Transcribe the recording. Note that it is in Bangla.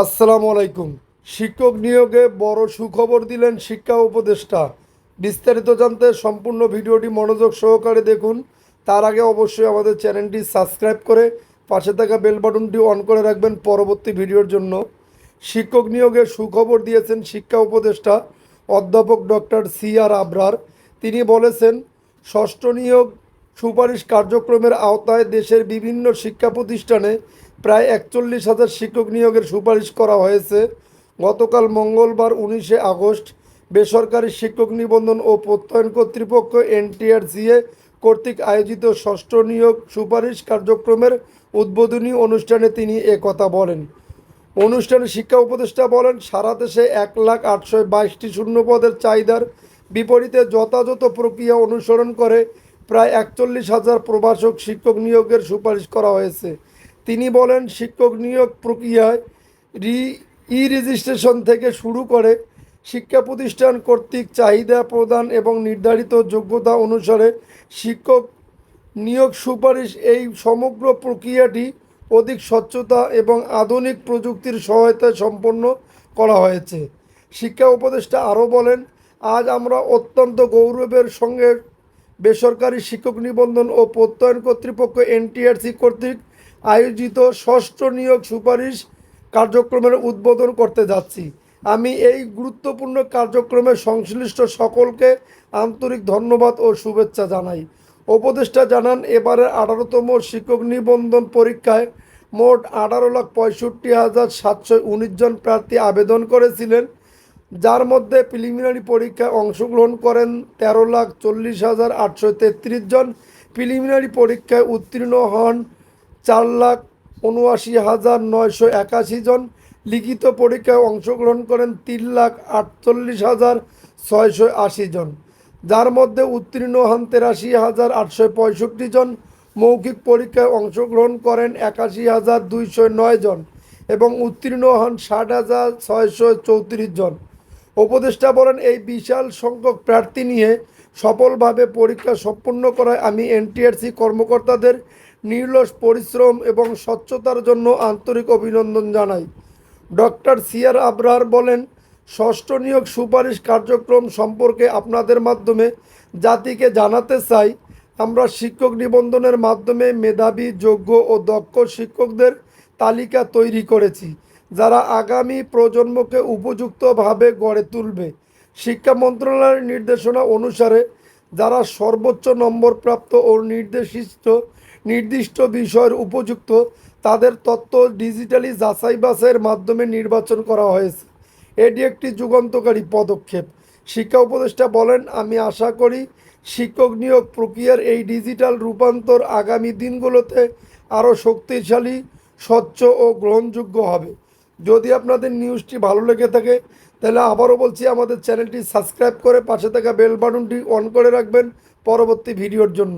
আসসালামু আলাইকুম। শিক্ষক নিয়োগে বড় সুখবর দিলেন শিক্ষা উপদেষ্টা। বিস্তারিত জানতে সম্পূর্ণ ভিডিওটি মনোযোগ সহকারে দেখুন। তার আগে অবশ্যই আমাদের চ্যানেলটি সাবস্ক্রাইব করে পাশে থাকা বেল বাটনটি অন করে রাখবেন পরবর্তী ভিডিওর জন্য। শিক্ষক নিয়োগে সুখবর দিয়েছেন শিক্ষা উপদেষ্টা অধ্যাপক ডক্টর সি আর আবরার। তিনি বলেছেন, ষষ্ঠ নিয়োগ সুপারিশ কার্যক্রমের আওতায় দেশের বিভিন্ন শিক্ষা প্রতিষ্ঠানে প্রায় একচল্লিশ হাজার শিক্ষক নিয়োগের সুপারিশ করা হয়েছে। গতকাল মঙ্গলবার উনিশে আগস্ট বেসরকারি শিক্ষক নিবন্ধন ও প্রত্যয়ন কর্তৃপক্ষ এনটিআরসিএ কর্তৃক আয়োজিত ষষ্ঠ নিয়োগ সুপারিশ কার্যক্রমের উদ্বোধনী অনুষ্ঠানে তিনি এ কথা বলেন। অনুষ্ঠানে শিক্ষা উপদেষ্টা বলেন, সারা দেশে এক লাখ আটশো বাইশটি শূন্য পদের চাহিদার বিপরীতে যথাযথ প্রক্রিয়া অনুসরণ করে প্রায় একচল্লিশ হাজার প্রভাষক শিক্ষক নিয়োগের সুপারিশ করা হয়েছে। তিনি বলেন, শিক্ষক নিয়োগ প্রক্রিয়ায় রি ই রেজিস্ট্রেশন থেকে শুরু করে শিক্ষা প্রতিষ্ঠান কর্তৃক চাহিদা প্রদান এবং নির্ধারিত যোগ্যতা অনুসারে শিক্ষক নিয়োগ সুপারিশ এই সমগ্র প্রক্রিয়াটি অধিক স্বচ্ছতা এবং আধুনিক প্রযুক্তির সহায়তায় সম্পন্ন করা হয়েছে। শিক্ষা উপদেষ্টা আরও বলেন, আজ আমরা অত্যন্ত গৌরবের সঙ্গে বেসরকারি শিক্ষক নিবন্ধন ও প্রত্যয়ন কর্তৃপক্ষ এনটিআরসি কর্তৃক আয়োজিত ষষ্ঠ নিয়োগ সুপারিশ কার্যক্রমের উদ্বোধন করতে যাচ্ছি। আমি এই গুরুত্বপূর্ণ কার্যক্রমে সংশ্লিষ্ট সকলকে আন্তরিক ধন্যবাদ ও শুভেচ্ছা জানাই। উপদেষ্টা জানান, এবারের আঠারোতম শিক্ষক নিবন্ধন পরীক্ষায় মোট আঠারো লাখ পঁয়ষট্টি হাজার সাতশো উনিশ জন প্রার্থী আবেদন করেছিলেন, যার মধ্যে প্রিলিমিনারি পরীক্ষায় অংশগ্রহণ করেন তেরো লাখ চল্লিশ হাজার আটশো তেত্রিশ জন। প্রিলিমিনারি পরীক্ষায় উত্তীর্ণ হন চার লাখ উনআশি হাজার নয়শো একাশি জন। লিখিত পরীক্ষায় অংশগ্রহণ করেন তিন লাখ আটচল্লিশ হাজার ছয়শো আশি জন। যার মধ্যে উত্তীর্ণ হন তেরাশি হাজার আটশো পঁয়ষট্টি জন। মৌখিক পরীক্ষায় অংশগ্রহণ করেন একাশি হাজার দুইশো নয় জন এবং উত্তীর্ণ হন ষাট হাজার ছয়শো চৌত্রিশ জন। উপদেষ্টা বলেন, এই বিশাল সংখ্যক প্রার্থী নিয়ে সফলভাবে পরীক্ষা সম্পন্ন করায় আমি এনটিআরসি কর্মকর্তাদের নির্লস পরিশ্রম এবং স্বচ্ছতার জন্য আন্তরিক অভিনন্দন জানাই। ডক্টর সিয়ার আবরার বলেন, ষষ্ঠ নিয়োগ সুপারিশ কার্যক্রম সম্পর্কে আপনাদের মাধ্যমে জাতিকে জানাতে চাই। আমরা শিক্ষক নিবন্ধনের মাধ্যমে মেধাবী, যোগ্য ও দক্ষ শিক্ষকদের তালিকা তৈরি করেছি, যারা আগামী প্রজন্মকে উপযুক্তভাবে গড়ে তুলবে। শিক্ষা মন্ত্রণালয়ের নির্দেশনা অনুসারে, যারা সর্বোচ্চ নম্বর প্রাপ্ত ও নির্দেশিত নির্দিষ্ট বিষয়ের উপযুক্ত তাদের তথ্য ডিজিটালি যাচাই বাছাইয়ের মাধ্যমে নির্বাচন করা হয়েছে। এটি একটি যুগান্তকারী পদক্ষেপ। শিক্ষা উপদেষ্টা বলেন, আমি আশা করি শিক্ষক নিয়োগ প্রক্রিয়ার এই ডিজিটাল রূপান্তর আগামী দিনগুলোতে আরও শক্তিশালী, স্বচ্ছ ও গ্রহণযোগ্য হবে। যদি আপনাদের নিউজটি ভালো লেগে থাকে, তাহলে আবারও বলছি, আমাদের চ্যানেলটি সাবস্ক্রাইব করে পাশে থাকা বেল বাটনটি অন করে রাখবেন পরবর্তী ভিডিওর জন্য।